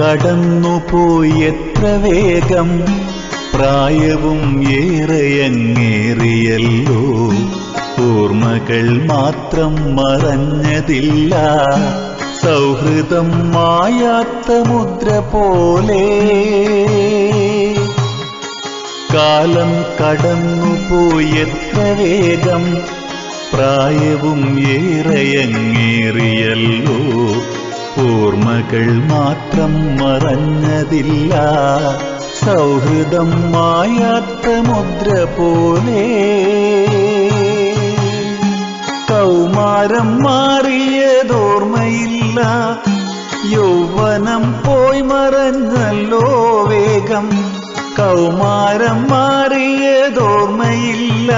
കടന്നുപോയി എത്ര വേഗം? പ്രായവും ഏറെയങ്ങേറിയല്ലോ ഓർമ്മകൾ മാത്രം മറഞ്ഞതില്ല. സൗഹൃദം മായാത്ത മുദ്ര പോലെ. കാലം കടന്നുപോയി എത്ര വേഗം? പ്രായവും ഏറെയങ്ങേറിയല്ലോ ഓർമ്മകൾ മാത്രം മറഞ്ഞതില്ല. സൗഹൃദം മായാത്ത മുദ്ര പോലെ. കൗമാരം മാറിയതോർമ്മയില്ല. യൗവനം പോയി മറഞ്ഞല്ലോ വേഗം. കൗമാരം മാറിയതോർമ്മയില്ല.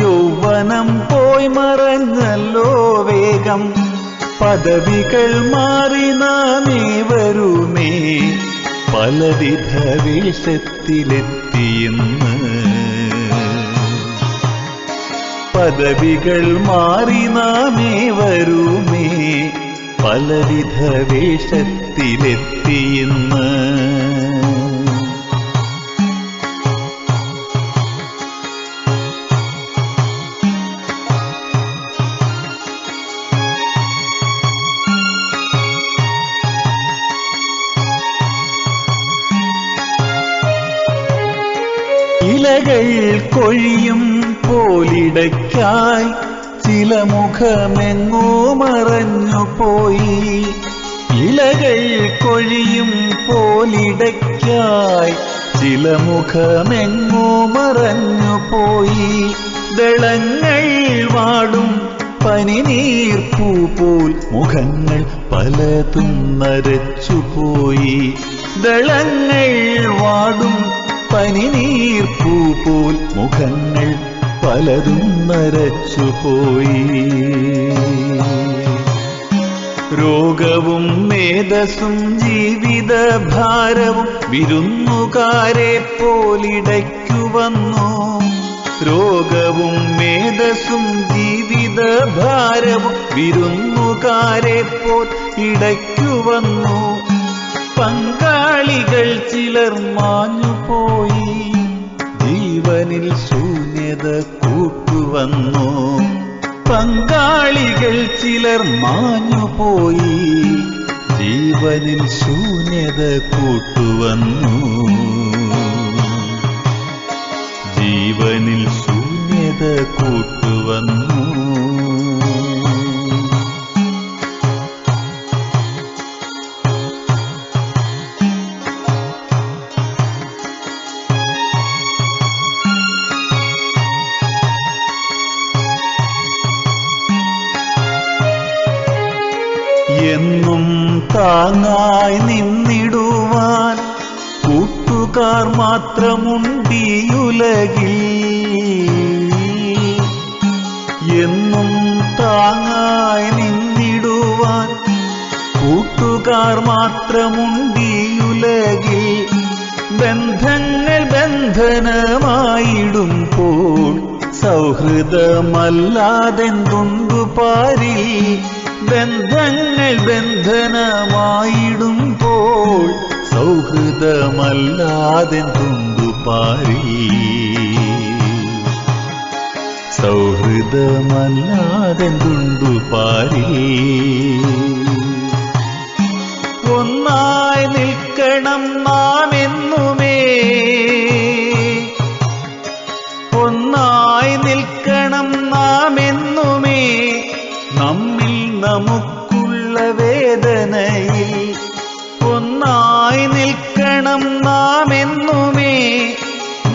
യൗവനം പോയി മറഞ്ഞല്ലോ പദവികൾ മാറി നാമേ വരുമേ. പലവിധ വേഷത്തിലെത്തിയെന്ന്. പദവികൾ മാറി നാമേ വരുമേ. പലവിധ വേഷത്തിലെത്തിയെന്ന്. ഇലകൾ കൊഴിയും പോലിടയ്ക്കായി ചില മുഖമെങ്ങോ മറഞ്ഞു പോയി. ഇലകൾ കൊഴിയും പോലിടയ്ക്കായി ചില മുഖമെങ്ങോ മറഞ്ഞു പോയി. ദളങ്ങൾ വാടും പനിനീർപ്പൂ പോൽ മുഖങ്ങൾ പലതും നരച്ചുപോയി. ദളങ്ങൾ വാടും പനിനീർപ്പൂ പോൽ മുഖങ്ങൾ പലതും നരച്ചുപോയി രോഗവും മേധസ്സും ജീവിത ഭാരവും വിരുന്നുകാരെ പോലിടയ്ക്കു വന്നു. രോഗവും മേധസ്സും ജീവിത ഭാരവും വിരുന്നുകാരെ പോൽ ഇടയ്ക്കു വന്നു. പങ്കാളികൾ ചിലർ മാഞ്ഞുപോയി ജീവനിൽ ശൂന്യത കൂട്ടുവന്നു. പങ്കാളികൾ ചിലർ മാഞ്ഞുപോയി ജീവനിൽ ശൂന്യത കൂട്ടുവന്നു. ജീവനിൽ ശൂന്യത കൂട്ടുവന്നു. കൂട്ടുകാർ മാത്രമുണ്ടീയുലകിൽ ബന്ധങ്ങൾ ബന്ധനമായിടുമ്പോൾ സൗഹൃദമല്ലാതെന്തുണ്ടു പാരിൽ ബന്ധങ്ങൾ ബന്ധനമായിടുമ്പോൾ സൗഹൃദമല്ലാതെന്തുണ്ടു പാരിൽ സൗഹൃദമല്ലാതെന്തുണ്ടു പാരിൽ ഒന്നായി നിൽക്കണം നാം എന്നുമേ ഒന്നായി നിൽക്കണം നാം എന്നുമേ നമ്മിൽ നമുക്കുള്ള വേദനയിൽ ഒന്നായി നിൽക്കണം നാം എന്നുമേ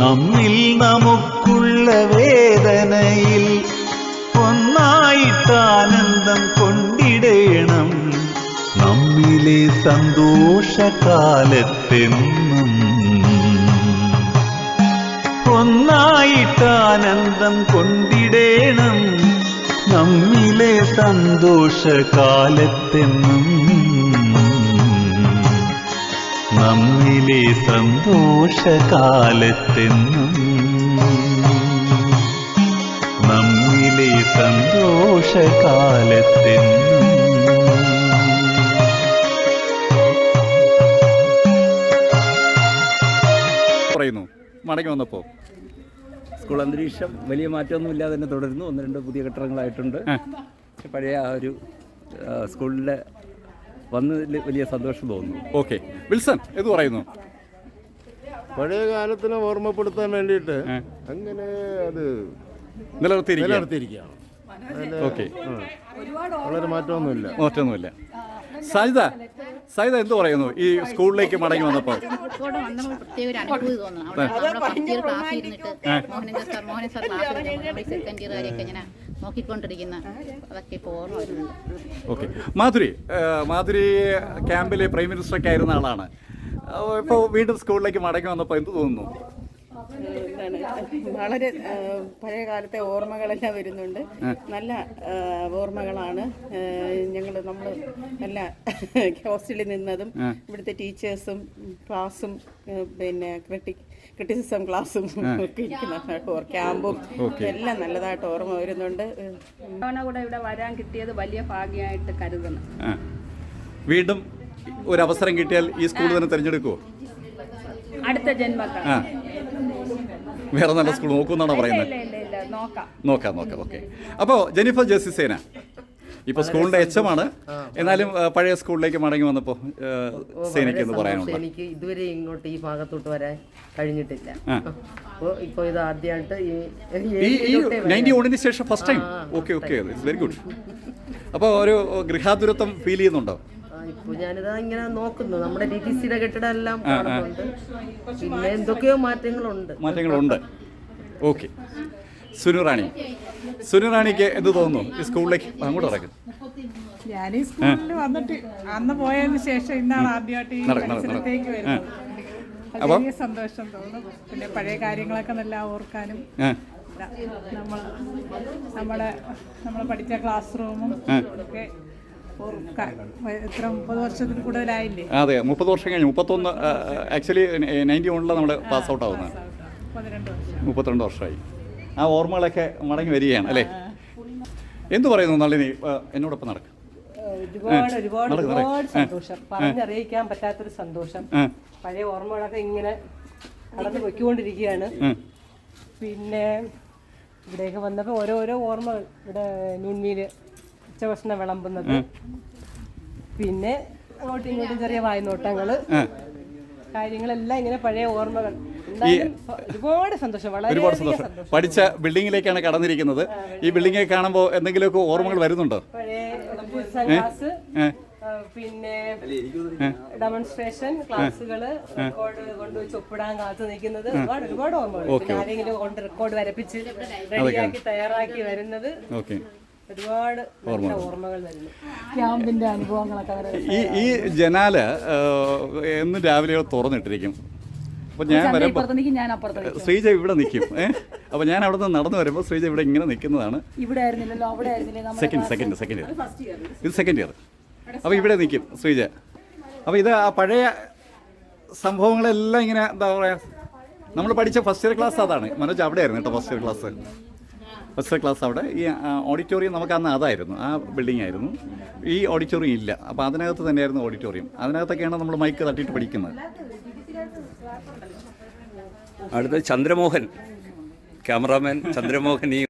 നമ്മിൽ നമുക്കുള്ള വേദനയിൽ ഒന്നായിട്ടാനന്ദം കൊ നമ്മിലെ സന്തോഷകാലത്തെന്നും. ഒന്നായിട്ടാനന്ദം കൊണ്ടിടേണം നമ്മിലെ സന്തോഷകാലത്തെന്നും. നമ്മിലെ സന്തോഷകാലത്തെന്നും. നമ്മിലെ സന്തോഷകാലത്തെന്നും. മടങ്ങി വന്നപ്പോൾ സ്കൂൾ അന്തരീക്ഷം വലിയ മാറ്റമൊന്നും ഇല്ലാതെ തന്നെ തുടരുന്നു. ഒന്ന് രണ്ട് പുതിയ കെട്ടിടങ്ങളായിട്ടുണ്ട്. പക്ഷെ പഴയ ആ ഒരു സ്കൂളിലെ വന്നതിൽ വലിയ സന്തോഷം തോന്നുന്നു. ഓക്കെ. വിൽസൺ എന്ത് പറയുന്നു. പഴയ കാലത്തിനെ ഓർമ്മപ്പെടുത്താൻ വേണ്ടിയിട്ട് അങ്ങനെ അത് നിലനിർത്തിയിരിക്കുക നിലനിർത്തിയിരിക്കുകയാണ്. ഓക്കെ. വളരെ മാറ്റമൊന്നുമില്ല. മാറ്റമൊന്നുമില്ല. സാജിത സാജിത എന്ത് പറയുന്നു? ഈ സ്കൂളിലേക്ക് മടങ്ങി വന്നപ്പോൾ? പ്രത്യേക ഒരു അനുഭൂതി തോന്നുന്നു അവിടെ നമ്മുടെ ഫസ്റ്റ് ഇയർ ക്ലാസ്സിൽ ഇരുന്നിട്ട് Mohanan sir Mohanan sir class എടുക്കുമ്പോൾ നമ്മുടെ സെക്കൻഡ് ഇയറുകാരെയൊക്കെ ഇങ്ങനെ നോക്കിക്കൊണ്ടിരിക്കുന്ന അതൊക്കെ ഇപ്പോൾ ഓർമ്മ വരുന്നുണ്ട്. ഓക്കെ. മാധുരി മാധുരി ക്യാമ്പിലെ പ്രൈം മിനിസ്റ്ററൊക്കെ ആയിരുന്ന ആളാണ്. ഇപ്പോൾ വീണ്ടും സ്കൂളിലേക്ക് മടങ്ങി വന്നപ്പോൾ എന്ത് തോന്നുന്നു? എന്താണ് വളരെ പഴയ കാലത്തെ ഓർമ്മകളെല്ലാം വരുന്നുണ്ട്. നല്ല ഓർമ്മകളാണ്. ഞങ്ങൾ നമ്മൾ നല്ല ഹോസ്റ്റലിൽ നിന്നതും ഇവിടുത്തെ ടീച്ചേഴ്സും ക്ലാസ്സും പിന്നെ ക്രിട്ടി ക്രിറ്റിസിസം ക്ലാസ്സും ഒക്കെ ഇരിക്കുന്ന ക്യാമ്പും എല്ലാം നല്ലതായിട്ട് ഓർമ്മ വരുന്നുണ്ട്. തവണ കൂടെ ഇവിടെ വരാൻ കിട്ടിയത് വലിയ ഭാഗ്യമായിട്ട് കരുതുന്നു വീണ്ടും ഒരു അവസരം കിട്ടിയാൽ ഈ സ്കൂൾ തന്നെ തിരഞ്ഞെടുക്കുമോ അടുത്ത ജന്മത്തിൽ ആ. വേറെ നല്ല സ്കൂൾ നോക്കുമെന്നാണോ പറയുന്നത്? നോക്കാം. നോക്കാം ഓക്കെ അപ്പോൾ ജെനിഫർ ജേസി സേന ഇപ്പോൾ സ്കൂളിന്റെ എച്ച് ആണ് എന്നാലും പഴയ സ്കൂളിലേക്ക് മടങ്ങി വന്നപ്പോൾ സേനയ്ക്ക് എന്ന് പറയാനുള്ളത്? എനിക്ക് ഇതുവരെ ഇങ്ങോട്ട് ഈ ഭാഗത്തോട്ട് വരാൻ കഴിഞ്ഞിട്ടില്ല. ഇപ്പൊ അപ്പോൾ ഇപ്പോൾ ഇത് ആദ്യമായിട്ട് ഈ. നയന്റി ശേഷം first time okay okay very good അപ്പോൾ ഒരു ഗൃഹാതുരത്വം ഫീൽ ചെയ്യുന്നുണ്ടോ? ഇപ്പോൾ ഞാനിത് ഇങ്ങനെ നോക്കുന്നു. നമ്മുടെ ഡി ടി സിയുടെ കെട്ടിടം എല്ലാം കാണുന്നുണ്ട്. പിന്നെ എന്തൊക്കെയോ മാറ്റങ്ങളുണ്ട്. മാറ്റങ്ങളുണ്ട്. ഓക്കെ. സുനുറാണി സുനുറാണിക്ക് എന്ത് തോന്നുന്നു? ഈ സ്കൂളിലേക്ക് അങ്ങോട്ട് ഇറക്കും ഞാൻ ഈ സ്കൂളിൽ വന്നിട്ട് അന്ന് പോയതിന് ശേഷം ഇന്നാണ് ആദ്യമായിട്ട് ഈ. വരുന്നത്. വലിയ സന്തോഷം തോന്നും. പിന്നെ പഴയ കാര്യങ്ങളൊക്കെ നല്ല ഓർക്കാനും. നമ്മൾ നമ്മുടെ നമ്മൾ പഠിച്ച ക്ലാസ് റൂമും ഒക്കെ അതെ മുപ്പത് വർഷം കഴിഞ്ഞു മുപ്പത്തൊന്ന് ആക്ച്വലി നയന്റി വണ്ണിലാണ് നമ്മൾ പാസ് ഔട്ട് ആവുന്നത് മുപ്പത്തിരണ്ട് വർഷമായി. ആ ഓർമ്മകളൊക്കെ മടങ്ങി വരികയാണ് അല്ലേ? എന്തു പറയുന്നു നളിനി? എന്നോടൊപ്പം നടക്കും. ഒരുപാട് ഒരുപാട്. ഒരുപാട് സന്തോഷം. പറഞ്ഞറിയിക്കാൻ പറ്റാത്തൊരു സന്തോഷം. പഴയ ഓർമ്മകളൊക്കെ ഇങ്ങനെ കടന്നു പൊയ്ക്കൊണ്ടിരിക്കുകയാണ്. പിന്നെ ഇവിടെയൊക്കെ വന്നപ്പോൾ ഓരോരോ ഓർമ്മകൾ ഇവിടെ നൂൺമീൽ ഉച്ചഭക്ഷണം വിളമ്പുന്നത്. പിന്നെ അങ്ങോട്ടും ഇങ്ങോട്ടും ചെറിയ വായ്നോട്ടങ്ങൾ കാര്യങ്ങളെല്ലാം ഇങ്ങനെ പഴയ ഓർമ്മകൾ. ഒരുപാട് സന്തോഷം. ഒരുപാട് വളരെ സന്തോഷം. പഠിച്ച ബിൽഡിങ്ങിലേക്കാണ് കടന്നിരിക്കുന്നത്. ഈ ബിൽഡിംഗ് കാണുമ്പോൾ എന്തെങ്കിലുമൊക്കെ ഓർമ്മകൾ വരുന്നുണ്ടോ? പഴയ ക്ലാസ് പിന്നെ ഡെമോൺസ്ട്രേഷൻ ക്ലാസ്സുകൾ റെക്കോർഡ് കൊണ്ടുവച്ച് ഒപ്പിടാൻ കാത്തു നിൽക്കുന്നത് ഒരുപാട് ഒരുപാട് ഓർമ്മകൾ. ആരെങ്കിലും കൊണ്ട് റെക്കോർഡ് വരപ്പിച്ച് റെഡിയാക്കി തയ്യാറാക്കി വരുന്നത്. ഓക്കെ. ഒരുപാട് ഓർമ്മകൾ. വരുന്നു. ക്യാമ്പിന്റെ അനുഭവങ്ങളൊക്കെ ഈ ഈ ജനാല് എന്ന് രാവിലെ തുറന്നിട്ടിരിക്കും. അപ്പോൾ ഞാൻ വരുമ്പോ ഞാൻ അപ്പുറത്തേക്ക് ശ്രീജ ഇവിടെ നിൽക്കും. ഏഹ് അപ്പൊ ഞാൻ അവിടെ നിന്ന് നടന്നു വരുമ്പോൾ ശ്രീജ ഇവിടെ ഇങ്ങനെ നിൽക്കുന്നതാണ്. സെക്കൻഡ് സെക്കൻഡ് സെക്കൻഡ് ഇയർ ഇത് സെക്കൻഡ് ഇയർ അപ്പൊ ഇവിടെ നിൽക്കും ശ്രീജ. അപ്പൊ ഇത് ആ പഴയ സംഭവങ്ങളെല്ലാം ഇങ്ങനെ എന്താ പറയാ നമ്മൾ പഠിച്ച ഫസ്റ്റ് ഇയർ ക്ലാസ് അതാണ്. മനോജ് അവിടെ ആയിരുന്നു കേട്ടോ first year class first class അവിടെ. ഈ ഓഡിറ്റോറിയം നമുക്ക് അന്ന് അതായിരുന്നു. ആ ബിൽഡിംഗ് ആയിരുന്നു. ഈ ഓഡിറ്റോറിയം ഇല്ല. അപ്പോൾ അതിനകത്ത് തന്നെയായിരുന്നു ഓഡിറ്റോറിയം അതിനകത്തൊക്കെയാണ് നമ്മൾ മൈക്ക് തട്ടിയിട്ട് പഠിക്കുന്നത്. അടുത്ത ചന്ദ്രമോഹൻ. ക്യാമറാമാൻ ചന്ദ്രമോഹൻ ഈ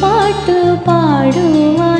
പാട്ടു പാടുവാൻ